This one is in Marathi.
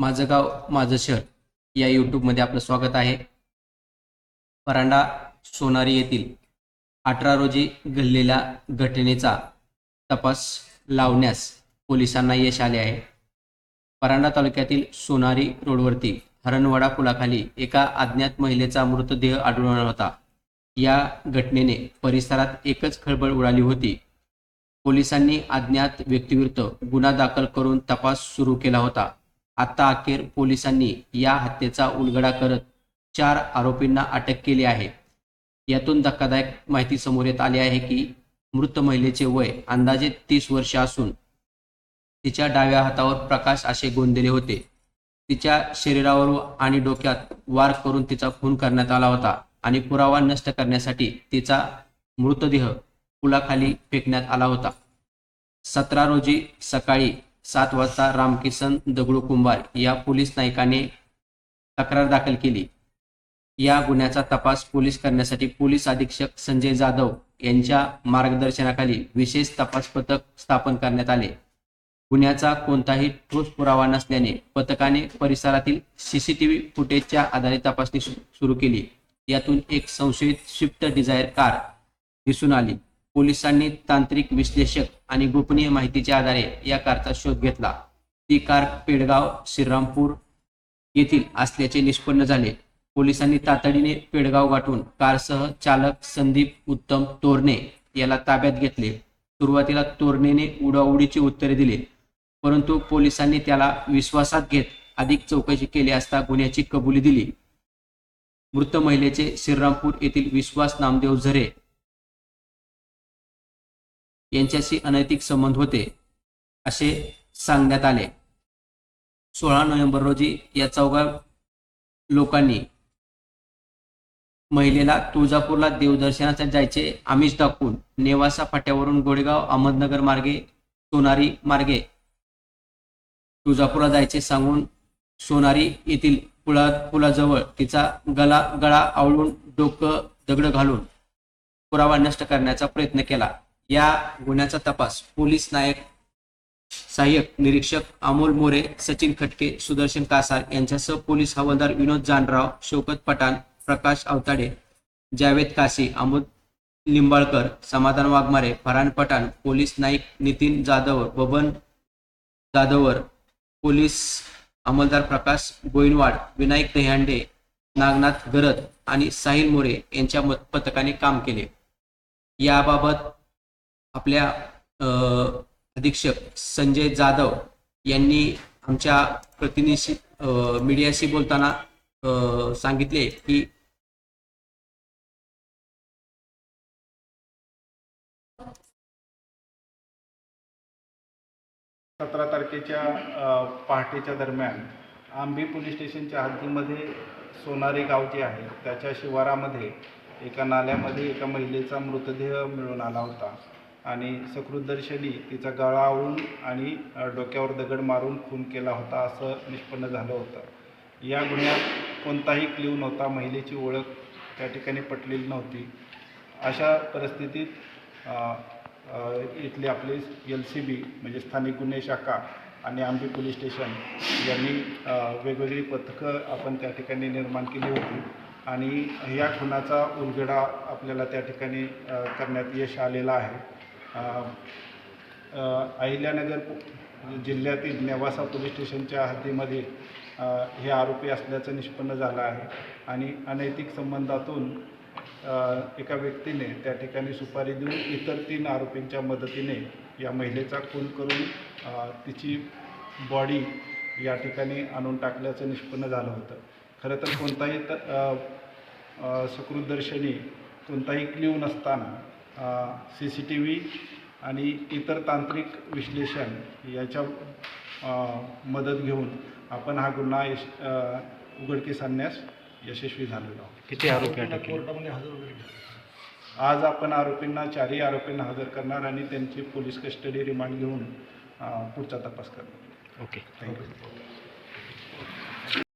माझं गाव माझं शहर. या यूट्यूबमध्ये आपलं स्वागत आहे. परांडा सोनारी येथील अठरा रोजी घडलेल्या घटनेचा तपास लावण्यास पोलिसांना यश आले आहे. परांडा तालुक्यातील सोनारी रोडवरती हरणवाडा पुलाखाली एका अज्ञात महिलेचा मृतदेह आढळून होता. या घटनेने परिसरात एकच खळबळ उडाली होती. पोलिसांनी अज्ञात व्यक्तीविरुद्ध गुन्हा दाखल करून तपास सुरू केला होता. आता अखेर पोलिसांनी या हत्येचा उलगडा करत चार आरोपींना अटक केली आहे. यातून धक्कादायक माहिती समोर येत आली आहे की मृत महिलेचे वय अंदाजे तीस वर्ष असून तिच्या डाव्या हातावर प्रकाश असे गोंदले होते. तिच्या शरीरावर आणि डोक्यात वार करून तिचा खून करण्यात आला होता आणि पुरावा नष्ट करण्यासाठी तिचा मृतदेह पुलाखाली फेकण्यात आला होता. सतरा रोजी सकाळी सात वाजता रामकिसन दगडू कुंभार या पोलीस नायकाने तक्रार दाखल केली. या गुन्ह्याचा तपास पोलीस करण्यासाठी पोलीस अधीक्षक संजय जाधव यांच्या मार्गदर्शनाखाली विशेष तपास पथक स्थापन करण्यात आले. गुन्ह्याचा कोणताही ठोस पुरावा नसल्याने पथकाने परिसरातील सीसीटीव्ही फुटेजच्या आधारे तपासणी सुरू केली. यातून एक संशयित स्विफ्ट डिझायर कार दिसून आली. पोलिसांनी तांत्रिक विश्लेषक आणि गोपनीय माहितीच्या आधारे या कारचा शोध घेतला. ती कार पेडगाव श्रीरामपूर येथील असल्याचे निष्पन्न झाले. पोलिसांनी तातडीने पेडगाव गाठून कारसह चालक संदीप उत्तम तोरणे याला ताब्यात घेतले. सुरुवातीला तोरणेने उडाउडीची उत्तरे दिली परंतु पोलिसांनी त्याला विश्वासात घेत अधिक चौकशी केली असता गुन्ह्याची कबुली दिली. मृत महिलेचे श्रीरामपूर येथील विश्वास नामदेव झरे यांच्याशी अनैतिक संबंध होते असे सांगण्यात आले. सोळा नोव्हेंबर रोजी या चौघा लोकांनी महिलेला तुळजापूरला देवदर्शनासाठी जायचे आमिष दाखवून नेवासा फाट्यावरून गोडेगाव अहमदनगर मार्गे सोनारी मार्गे तुळजापूरला जायचे सांगून सोनारी येथील पुला पुलाजवळ तिचा गला गळा आवळून डोकं दगड घालून पुरावा नष्ट करण्याचा प्रयत्न केला. या गुन्ह्याचा तपास. पोलीस नायक सहाय्यक निरीक्षक अमोल मोरे सचिन खटके सुदर्शन कासार यांच्यासह पोलीस हवालदार विनोद जानराव शौकत पठाण प्रकाश अवताडे जावेद काशी अमोद लिंबाळकर समाधान वाघमारे फरान पठाण पोलीस नाईक नितीन जाधव बबन जाधवर पोलीस अंमलदार प्रकाश गोईनवाड विनायक दह्यांडे नागनाथ गरद आणि साहिल मोरे यांच्या पथकाने काम केले. याबाबत आपल्या अधीक्षक संजय जाधव यांनी आमच्या प्रतिनिधी मीडियाशी बोलताना सांगितले की सतरा तारखेच्या पहाटेच्या दरम्यान आंबी पोलीस स्टेशनच्या हद्दीमध्ये सोनारी गाव जे आहे त्याच्या शिवारामध्ये एका नाल्यामध्ये एका महिलेचा मृतदेह मिळून आला होता. आणि सकृतदर्शनी तिचा गळा आवळून आणि डोक्यावर दगड मारून खून केला होता असं निष्पन्न झालं होतं. या गुन्ह्यात कोणताही क्ल्यू नव्हता महिलेची ओळख त्या ठिकाणी पटलेली नव्हती. अशा परिस्थितीत इथली आपली इथले आपले एल सी बी म्हणजे स्थानिक गुन्हे शाखा आणि आंबी पोलीस स्टेशन यांनी वेगवेगळी पथकं आपण त्या ठिकाणी निर्माण केली होती आणि या खुनाचा उलगडा आपल्याला त्या ठिकाणी करण्यात यश आलेलं आहे. अहिल्यानगर जिल्ह्यातील नेवासा पोलीस स्टेशनच्या हद्दीमध्ये हे आरोपी असल्याचं निष्पन्न झालं आहे. आणि अनैतिक संबंधातून एका व्यक्तीने त्या ठिकाणी सुपारी देऊन इतर तीन आरोपींच्या मदतीने या महिलेचा खून करून तिची बॉडी या ठिकाणी आणून टाकल्याचं निष्पन्न झालं होतं. खरं तर कोणताही त सकृतदर्शनी कोणताही क्ल्यू नसताना सी सी टी व्ही आणि इतर तांत्रिक विश्लेषण याच्या मदत घेऊन आपण हा गुन्हा यश उघडकीस आणण्यास यशस्वी झालेलो आहोत. किती आरोपी अटक केले? आज आपण आरोपींना चारही आरोपींना हजर करणार आणि त्यांची पोलीस कस्टडी रिमांड घेऊन पुढचा तपास करणार. ओके. Thank you.